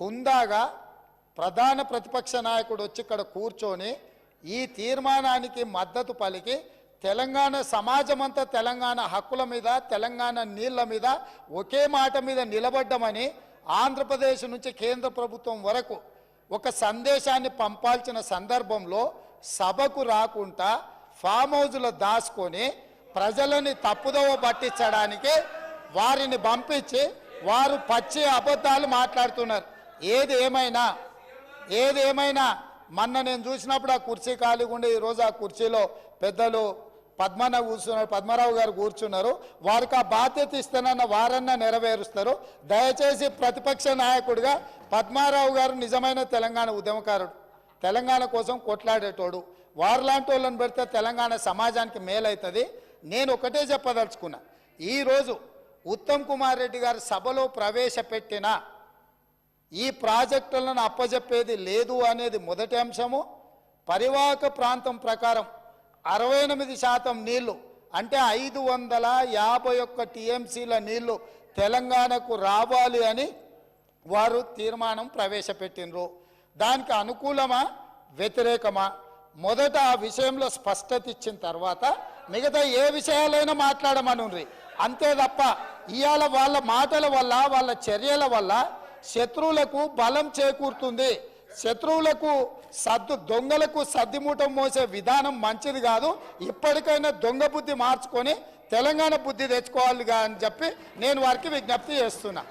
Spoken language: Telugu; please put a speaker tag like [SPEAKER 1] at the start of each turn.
[SPEAKER 1] హుందాగా ప్రధాన ప్రతిపక్ష నాయకుడు వచ్చి ఇక్కడ కూర్చొని ఈ తీర్మానానికి మద్దతు పలికి తెలంగాణ సమాజమంతా తెలంగాణ హక్కుల మీద తెలంగాణ నీళ్ళ మీద ఒకే మాట మీద నిలబడ్డమని ఆంధ్రప్రదేశ్ నుంచి కేంద్ర ప్రభుత్వం వరకు ఒక సందేశాన్ని పంపాల్సిన సందర్భంలో సభకు రాకుండా ఫామ్ హౌజ్లో దాచుకొని ప్రజలని తప్పుదోవ పట్టించడానికి వారిని పంపించి వారు పచ్చి అబద్ధాలు మాట్లాడుతున్నారు. ఏది ఏమైనా ఏది ఏమైనా మొన్న నేను చూసినప్పుడు ఆ కుర్చీ ఖాళీగా ఉండే ఈరోజు ఆ కుర్చీలో పెద్దలు పద్మన కూర్చున్నారు పద్మరావు గారు కూర్చున్నారు. వారికి ఆ బాధ్యత ఇస్తానన్న వారన్నా నెరవేరుస్తారు. దయచేసి ప్రతిపక్ష నాయకుడిగా పద్మారావు గారు నిజమైన తెలంగాణ ఉద్యమకారుడు. తెలంగాణ కోసం కొట్లాడేటోడు. వారిలాంటి వాళ్ళని పెడితే తెలంగాణ సమాజానికి మేలవుతుంది నేను ఒకటే చెప్పదలుచుకున్నా. ఈరోజు ఉత్తమ్ కుమార్ రెడ్డి గారు సభలో ప్రవేశపెట్టిన ఈ ప్రాజెక్టులను అప్పజెప్పేది లేదు అనేది మొదటి అంశము. పరివాహక ప్రాంతం ప్రకారం అరవై ఎనిమిది శాతం నీళ్ళు అంటే ఐదు వందల యాభై ఒక్క టీఎంసీల నీళ్ళు తెలంగాణకు రావాలి అని వారు తీర్మానం ప్రవేశపెట్టినరు దానికి అనుకూలమా? వ్యతిరేకమా? మొదట ఆ విషయంలో స్పష్టత ఇచ్చిన తర్వాత మిగతా ఏ విషయాలైనా మాట్లాడమనుండ్రి. అంతే తప్ప ఇవాళ వాళ్ళ మాటల వల్ల వాళ్ళ చర్యల వల్ల శత్రువులకు బలం చేకూరుతుంది. శత్రువులకు సద్దు దొంగలకు సద్దిమూటం మోసే విధానం మంచిది కాదు. ఇప్పటికైనా దొంగ బుద్ధి మార్చుకొని తెలంగాణ బుద్ధి తెచ్చుకోవాలి అని చెప్పి నేను వారికి విజ్ఞప్తి చేస్తున్నా.